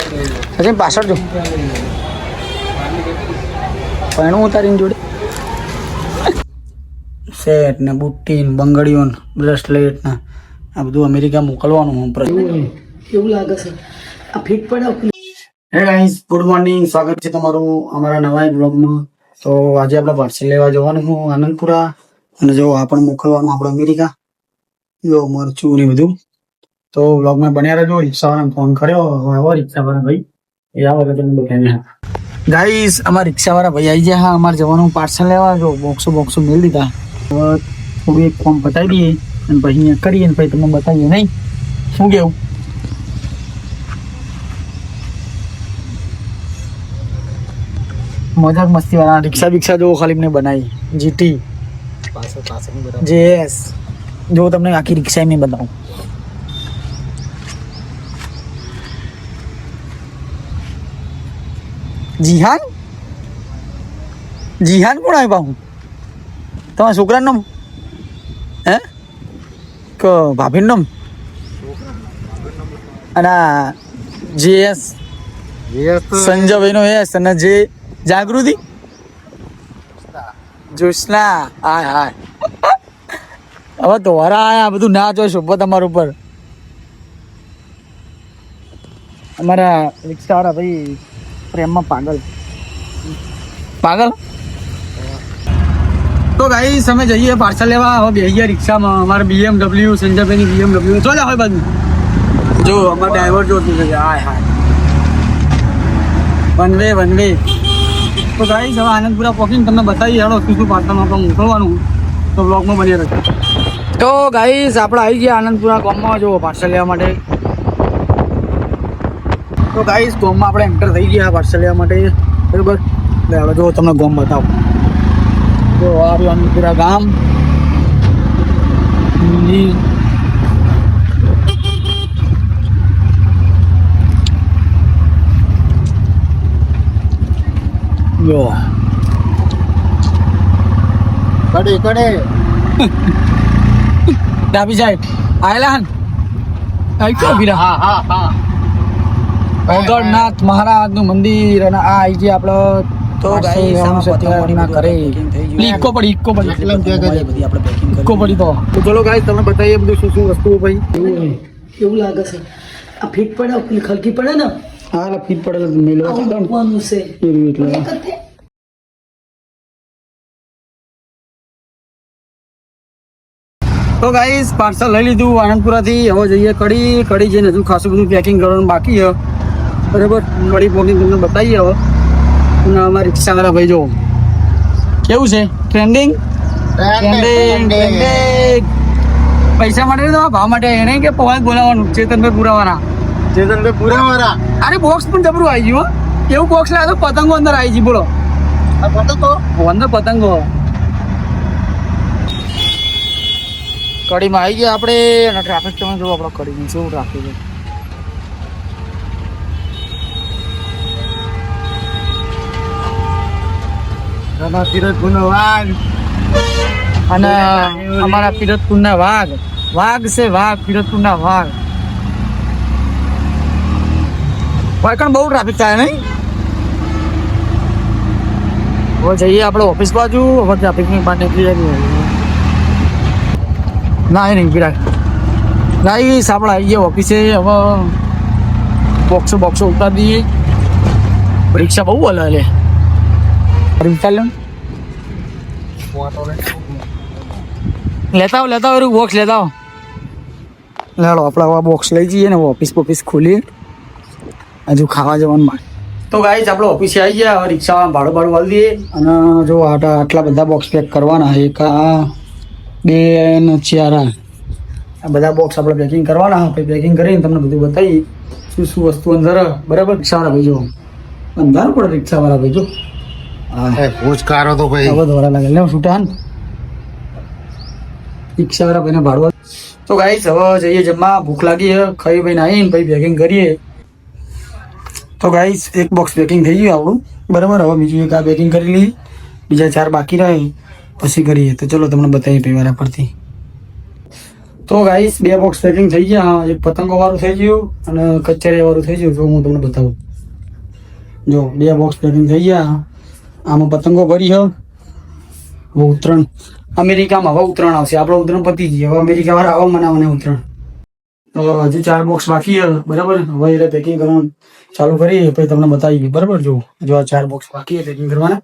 સચિન પાછળ જો. પૈણું ઉતારીને જોડે. સેટ ને બુટ્ટી ને બંગડીઓ ને બ્રેસલેટ ને આ બધું અમેરિકા મોકલવાનું હું પ્રશ્ન કેવું લાગે છે. આ ફિટ પડે હે ગાઈસ ગુડ મોર્નિંગ સ્વાગત છે તમારું અમારા નવા બ્લોગમાં. તો આજે આપણે પાર્સલ લેવા જવાનું હું આનંદપુરા. અને જો આ પણ મોકલવાનું આપણે અમેરિકા. જો મરચું ને બધું. તો બ્લોગમાં બન્યા રહેજો રિક્ષાવાળાને ફોન કર્યો હવે આવો રિક્ષાવાળા ભાઈ એ આવો એટલે તમે બેઠા ગાઈસ અમારા રિક્ષાવાળા ભાઈ આવી ગયા હા અમારે જવાનું પાર્સલ લેવા જો બોક્સો બોક્સો મેળ દીધા હવે થોડું એક ફોર્મ પતાવી દઈએ અને પછી અહીંયા કરીએ ને પછી તમને બતાવીએ નહીં શું કેવું? મજાક મસ્તી વાળા રિક્ષા બિક્ષા જો ખાલી મેં બનાવી જીટી જેએસ જો તમને આખી રિક્ષા મેં બતાવું જીહાન? જીહાન કોણ આવ્યા હું? તમારા છોકરાનું નામ? હે? કે, ભાભીનું નામ? અને જેએસ સંજયભાઈ નો એસ અને જે જાગૃતિ? જોશના હાય હાય. હવે તો આયા બધું ના જોઈ શોભો તમારા ઉપર. અમારા રિક્ષાવાળા ભાઈ પ્રેમમાં પાગલ. પાગલ? તો ગાઈસ અમે જઈએ પાર્સલ લેવા. હવે બેહીએ રિક્ષામાં. અમારે બીએમડબલ્યુ સંજયભાઈની બીએમડબલ્યુ જો હોય બધું જો, અમારે ડ્રાઈવર જોતું છે. Hi hi. One way one way તો ગાઈસ હવે આનંદપુરા પહોંચીને તમને બતાવી હેડો શું શું પાર્સલમાં આપણે મોકલવાનું. તો બ્લોગમાં બની રહેશે તો ગાઈસ આપણે આવી ગયા આનંદપુરા ગામમાં. જો પાર્સલ લેવા માટે. તો ગાઈસ ગોમમાં આપણે એન્ટર થઈ ગયા પાર્સલ લેવા માટે. બરાબર? એટલે હવે જો તમને ગોમ બતાવો. જો, આ આનંદપુરા ગામ. ડાબી સાઈડ આયલા આઈ હા હા હા. ઓગળનાથ મહારાજનું મંદિર અને આ આઈ જે આપણો તો guys, આમાં કરે. ઇકો પડી ઇકો પડી. બધી આપણે packing ઇકો પડી તો. તો ચલો ગાઈસ તમે બતાવીએ બધું શું શું વસ્તુઓ ભાઈ? કેવું લાગે છે. આ ફીટ પડે પેલી ખલકી પડે ને? હા ફીટ પડેલ મેલો આવું છે. એવું એટલે તો ગાઈસ પાર્સલ લઈ લીધું આનંદપુરાથી. હવે જઈએ કડી. કડી જઈને હજુ ખાસું બધું પેકિંગ કરવાનું બાકી છે. બરાબર? મળી પહોંચીને તમને બતાવીએ હવે અને અમારા રિક્ષાવાળા ભાઈ જો કેવું છે? ટ્રેન્ડિંગ ટ્રેન્ડિંગ પૈસા માટે તો ભાવ માટે એને કે પવાય બોલાવવાનું ચેતનભાઈ પુરાવાના. ચેતનભાઈ પુરાવાના? અરે બોક્સ પણ જબરું આવી ગયું. એવું બોક્સ લાવ્યો તો પતંગો અંદર આવી ગઈ બોલો. પતંગો અંદર પતંગો. કડીમાં આવી ગયા આપણે. અને ટ્રાફિક તમે જુઓ આપણે કડીમાં શું ટ્રાફિક છે. રામા તીરથ વાઘ. અને અમારા પિરતપુરના વાઘ. વાઘ છે વાઘ પિરતપુરના વાઘ. વાયકણ બહુ ટ્રાફિક થાય નહીં? હવે જઈએ આપણે ઓફિસ બાજુ. હવે ટ્રાફિકની બહાર નીકળી જઈએ. ના નહીં ગિરાક ગાઈસ આપણે આવી ગયા ઓફિસે હવે બોક્સો બોક્સો ઉતારી દઈએ. રિક્ષા બહુ બોલે લેતા આવો લેતા આવો બોક્સ લેતા આવો લાડો આપણે આવા બોક્સ લઈ જઈએ ને ઓફિસ બોફિસ ખોલી. હજુ ખાવા જવાનું બાકી. તો ગાઈસ આપણે ઓફિસે આવી ગયા હવે રિક્ષામાં ભાડું ભાડું વાળી દઈએ. અને જો આટલા આટલા બધા બોક્સ પેક કરવાના એક આ બે ને ચાર આ. આ બધા બોક્સ આપણે પેકિંગ કરવાના પછી પેકિંગ કરીને તમને બધું બતાવી શું શું વસ્તુ અંદર બરાબર? રિક્ષાવાળા ભાઈ જો અંધારું પડે રિક્ષાવાળા ભાઈ જો હા ભૂજકારો તો ભાઈ હવે દોરા લાગે લે છૂટા ને રિક્ષાવાળા ભાઈને ભાડવા તો ગાઈસ હવે જઈએ જમવા ભૂખ લાગી છે ખાઈ ભાઈને આવીને પછી પેકિંગ કરીએ તો ગાઈસ એક બોક્સ પેકિંગ થઈ ગયું આપણું બરાબર હવે બીજું એક આ પેકિંગ કરી લઈએ બીજા ચાર બાકી રહે પછી કરીએ તો ચલો તમને બતાવીએ પીવાના પરથી તો ગાઈસ બે બોક્સ પેકિંગ થઈ ગયા એક પતંગો વાળું થઈ ગયું અને કચેરી વાળું થઈ ગયું જો હું તમને બતાવું જો બે બોક્સ પેકિંગ થઈ ગયા આમાં પતંગો ભરી છે હવે ઉત્તરાયણ. અમેરિકામાં હવે ઉત્તરાયણ આવશે. આપણો ઉત્તરાયણ પતી ગઈ હવે અમેરિકા વાળા આવા મનાવવાને ઉત્તરાયણ. હજુ ચાર બોક્સ બાકી બરાબર? હવે એટલે પેકિંગ કરવાનું ચાલુ કરીએ. પછી તમને બતાવી બરાબર? જો જો આ ચાર બોક્સ બાકી પેકિંગ કરવાના.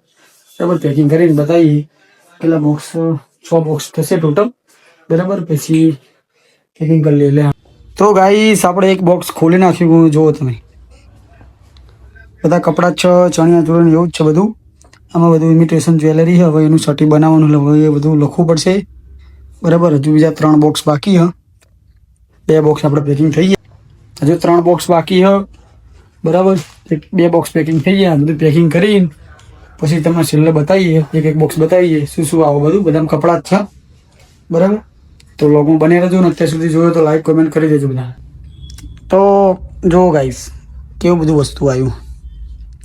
બરાબર? પેકિંગ કરીને બતાવી પેલા બોક્સ છ બોક્સ થશે ટોટલ બરાબર? પછી પેકિંગ કરી લઈએ. એટલે તો ગાઈસ આપણે એક બોક્સ ખોલી નાખ્યું. જુઓ તમે. બધા કપડાં છ, ચણિયા ચોળીને એવું જ છે બધું. આમાં બધું ઇમિટેશન જ્વેલરી હવે એનું સટી બનાવવાનું હવે એ બધું લખવું પડશે. બરાબર, હજુ બીજા ત્રણ બોક્સ બાકી હ બે બોક્સ આપણે પેકિંગ થઈ ગયા. હજુ ત્રણ બોક્સ બાકી હ બરાબર બે બોક્સ પેકિંગ થઈ ગયા, બધું પેકિંગ કરીને પછી તમને છેલ્લે બતાવીએ, એક એક બોક્સ બતાવીએ, શું શું આવો બધું બધા કપડાં જ છે. બરાબર? તો લોગમાં બને રહેજો ને અત્યાર સુધી જોયો તો લાઈક કોમેન્ટ કરી દેજો બધા. તો જો ગાઈસ કેવું બધું વસ્તુ આવ્યું?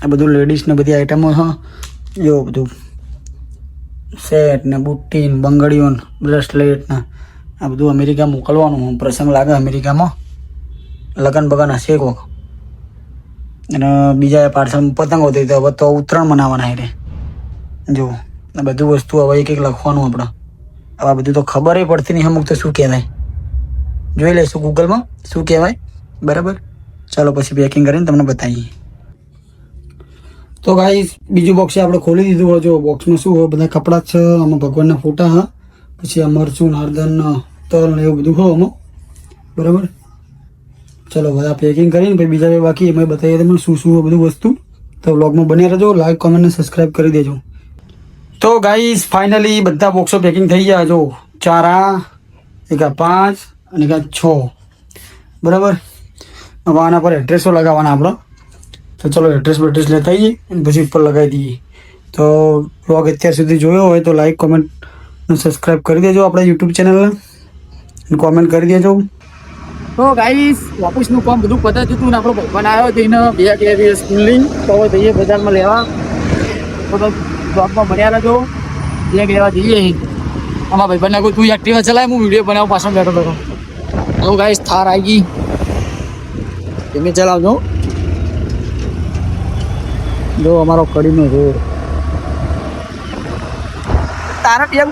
આ બધું લેડીઝને બધી આઈટમો છે. જો બધું સેટ ને બુટ્ટી ને બંગડીઓ ને બ્રેસલેટ ને આ બધું અમેરિકા મોકલવાનું પ્રસંગ લાગે અમેરિકામાં. લગન બગન હશે કોક. અને બીજા પાર્સલ પતંગો થઈ તો હવે તો ઉત્તરાયણ મનાવવાના રે. જો, આ બધું વસ્તુ હવે એક એક લખવાનું આપણે હવે આ બધું તો ખબર પડતી નહીં. અમુક તો શું કહેવાય? જોઈ લઈશું ગૂગલમાં શું કહેવાય? બરાબર? ચાલો પછી પેકિંગ કરીને તમને બતાવીએ. તો ભાઈ બીજું બોક્સ આપણે ખોલી દીધું હોય. જો બોક્સમાં શું હોય, બધા કપડાં છે. આમાં ભગવાનના ફોટા, હા. પછી આ મરચું, નારદન, તલ એવું બધું હોય આમાં. બરાબર? ચલો બધા પેકિંગ કરીને પછી બીજા બે બાકી એમાં બતાવીએ તમને શું શું હોય બધું વસ્તુ. તો વ્લોગમાં બની રહેજો. લાઈક કોમેન્ટ અને સબસ્ક્રાઈબ કરી દેજો. તો ગાઈસ ફાઇનલી બધા બોક્સો પેકિંગ થઈ ગયા. જો, ચાર આ, એક આ પાંચ અને એક છ. બરાબર? આના પર એડ્રેસો લગાવવાના આપણો. તો ચલો એડ્રેસ બેડ્રેસ લેતા આવીએ અને પછી ઉપર લગાવી દઈએ તો બ્લોગ અત્યાર સુધી જોયો હોય તો લાઈક કોમેન્ટ અને સબસ્ક્રાઈબ કરી દેજો આપણે યુટ્યુબ ચેનલને અને કોમેન્ટ કરી દેજો. તો ગાઈસ ઓફિસનું કામ બધું પતાવી દીધું ને આપણો ભાઈબંધ આવ્યો તો એને બે બે દિવસ સ્કૂલની તો હવે જઈએ બજારમાં લેવા. તો તો બ્લોગમાં બન્યા રહેજો. બેગ લેવા જઈએ આમાં ભાઈબંધને કોઈ તું એક્ટિવા ચલાય, હું વીડિયો બનાવવા પાછળ બેઠો હતો તો ગાઈસ થાર આવી ગઈ. તમે ચલાવજો. જો અમારો કડીનો રોડ તારા ટેમ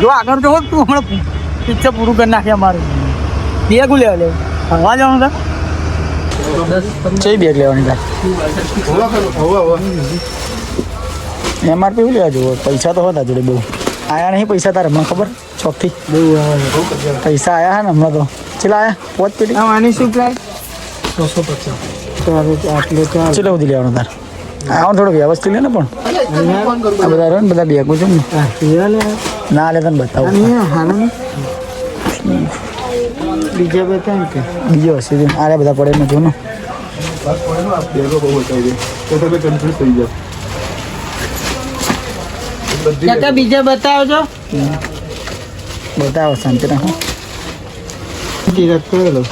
જો આગળ જો તું હમણાં પિક્ચર પૂરું કરી નાખે બે બેગ લેવા લે. હવા જવાનું હતા ચઈ બેગ લેવાની હતા એમઆરપી શું લેવા જુઓ પૈસા તો હતા જોડે બહુ. આયા નહીં પૈસા તારે હમણાં ખબર? ચોકથી. પૈસા આયા હે ને હમણાં તો. ચેલા આયા? પોત પેટી આની શું પ્રાઇસ છસો પચાસ ચેલા સુધી લેવાનું તારે. આવું થોડું વ્યવસ્થિત લે ને પણ. આ બધા રહ્યો ને બધા બેગું છે ને. ના લે તને બતાવું. બીજા બતાવ કે. બીજો હશે જો. આ બધા પડે ને જો ને કાકા બીજા બતાવજો. બતાવો શાંતિ રાખો. તિરક કરેલો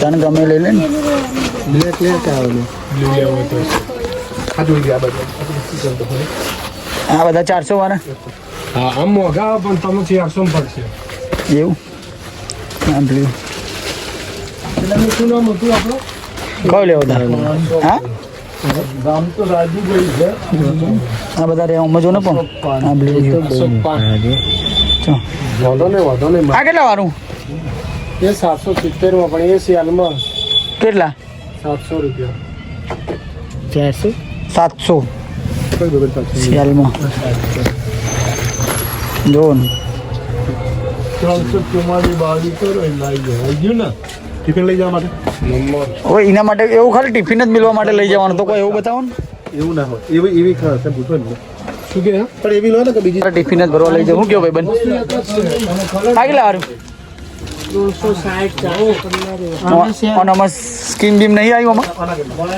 તને ગમે લઈ લે ને. બ્લેક લેટ આવેલો આ બધા ચારસો વાળા? હા આમ મોઘા પણ તમે ચારસો પડશે. એવું? આ શું નામ હતું આપણું? કયો લેવો તારે હા? ગામ તો રાજુભાઈ છે. આ બધા રે ઉમર જો ને પણ? આ વાંધો નહીં વાંધો નહીં આ કેટલા વાળું? એ સાતસો સિત્તેરમાં પણ એ સિયાલમાં કેટલા? સાતસો રૂપિયા. ચારસો? સાતસો. સિયાલમાં જો જવા હવે એના માટે એવું ખાલી ટિફિન જ મિલવા માટે લઈ જવાનું. તો કોઈ એવું બતાવો ને. એવું ના હોય. એવી એવી ખાસ પૂછો ને. શું કે પણ એવી લો ને કે બીજી ટિફિન જ ભરવા લઈ જાઉં હું કયો ભાઈ બન? આ કેટલા અને આમાં સ્કીમ બીમ નહીં આવ્યું આમાં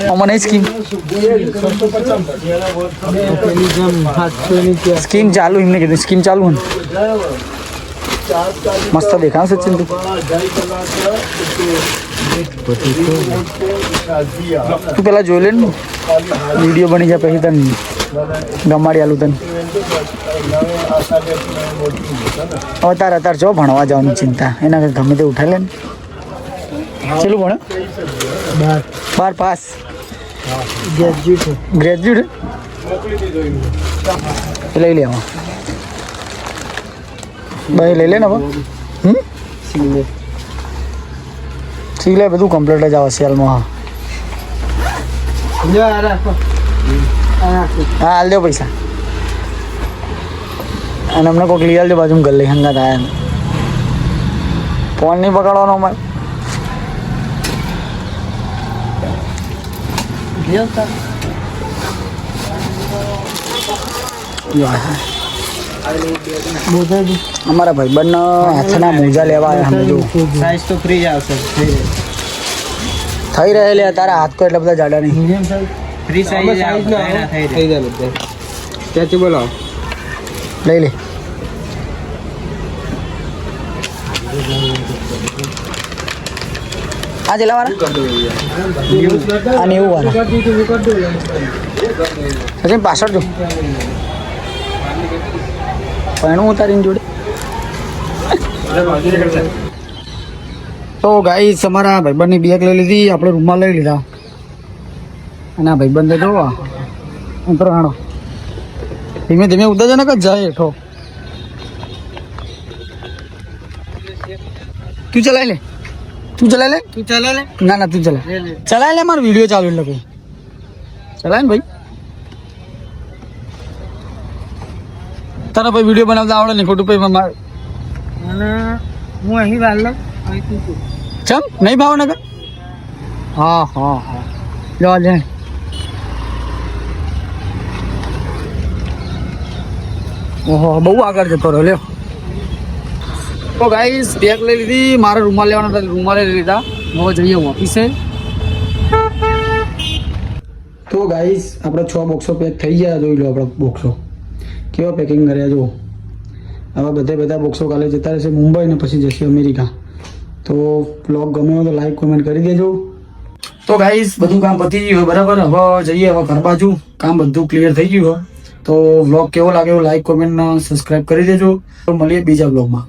આમાં નહીં સ્કીમ પેલી જેમ સાતસો ની ત્યાં સ્કીમ ચાલુ એમને કીધું સ્કીમ ચાલુ ને મસ્ત દેખાવ સચિન તું તું પેલા જોઈ લે ને વીડિયો બની જાય પછી તને ગમાડી આલું તને. અતાર અત્યારે જો ભણવા જવાની ચિંતા. એના કરતા ગમે તે ઉઠાઈ ને. ચેલું ભણે? બાર બાર પાસ. ગ્રેજ્યુએટ ગ્રેજ્યુએટ લઈ લે ભાઈ લઈ લે ને સિંગલ લે બધું કમ્પ્લીટ જ આવે સેલમાં હા જો આ રાખો. હા હાલ દો પૈસા. અને અમને કોઈક લઈ આલજો બાજુ ગલ્લે હંગા થાય એમ. ફોન નહીં પકડવાનો અમારે. અમારા ભાઈબંધ હાથના મોજા લેવા આવ્યા તો ફ્રી આવશે થઈ રહેલે તારા હાથ કોઈ એટલા બધા જાડા નહીં. ફ્રી સાઈઝ થઈ જાય. બધા. સ્ટેચ્યુ બોલાવો. લઈ લે. આ લાવવાના? અને એવું વાળા સચિન પાછળ જો. પૈણું ઉતારીને જોડે. તો ગાઈ તમારા ભાઈબંધની બેગ લઈ લીધી આપણે રૂમમાં લઈ લીધા. અને આ ભાઈબંધે જોવા ઉતરાણો ધીમે ધીમે ઉતરજો ને કે જાય હેઠો. તું ચલાય લે. તું ચલાય લે? તું ચાલે લે. ના ના તું ચલા ચલાય લે મારો વીડિયો ચાલુ એટલે કઈ ચલાય ને ભાઈ. તારા ભાઈ વીડિયો બનાવતા આવડે ને ખોટું ભાઈ મારે. હું અહીં તું. ચમ નહીં ભાવનગર? હા હા હા. લો લે. ઓહો બહુ આગળ જતો રહ્યો લ્યો. તો ગાઈસ બેગ લઈ લીધી મારે રૂમાલ લેવાના હતા રૂમાલ લઈ લીધા. હવે જઈએ ઓફિસે. તો ગાઈસ આપણે છ બોક્સો પેક થઈ ગયા જોઈ લો આપણે બોક્સો કેવા પેકિંગ કર્યા જો હવે બધા બધા બોક્સો કાલે જતા રહેશે મુંબઈ ને પછી જશે અમેરિકા. તો બ્લોગ ગમે હોય તો લાઈક કોમેન્ટ કરી દેજો. તો ગાઈસ બધું કામ પતી ગયું હોય બરાબર? હવે જઈએ હવે ઘર બાજુ. કામ બધું ક્લિયર થઈ ગયું હોય. તો વ્લોગ કેવો લાગ્યો? લાઈક કોમેન્ટ સબસ્ક્રાઇબ કરી દેજો. મળીએ બીજા બ્લોગમાં